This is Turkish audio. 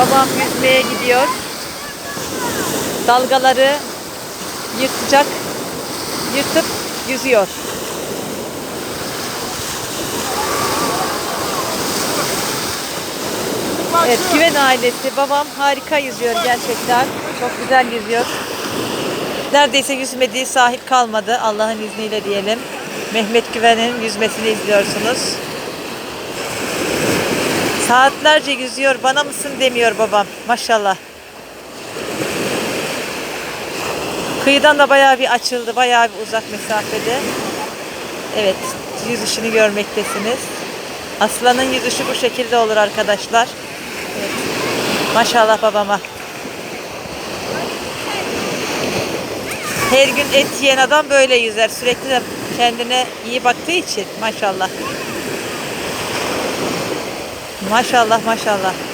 Babam yüzmeye gidiyor. Dalgaları yırtacak. Yırtıp yüzüyor. Evet, Güven ailesi. Babam harika yüzüyor gerçekten. Çok güzel yüzüyor. Neredeyse yüzmediği sahil kalmadı. Allah'ın izniyle diyelim. Mehmet Güven'in yüzmesini izliyorsunuz. Saatlerce yüzüyor. Bana mısın demiyor babam. Maşallah. Kıyıdan da bayağı bir açıldı. Bayağı bir uzak mesafede. Evet. Yüzüşünü görmektesiniz. Aslanın yüzüşü bu şekilde olur arkadaşlar. Evet. Maşallah babama. Her gün et yiyen adam böyle yüzer. Sürekli de kendine iyi baktığı için maşallah. Maşallah maşallah.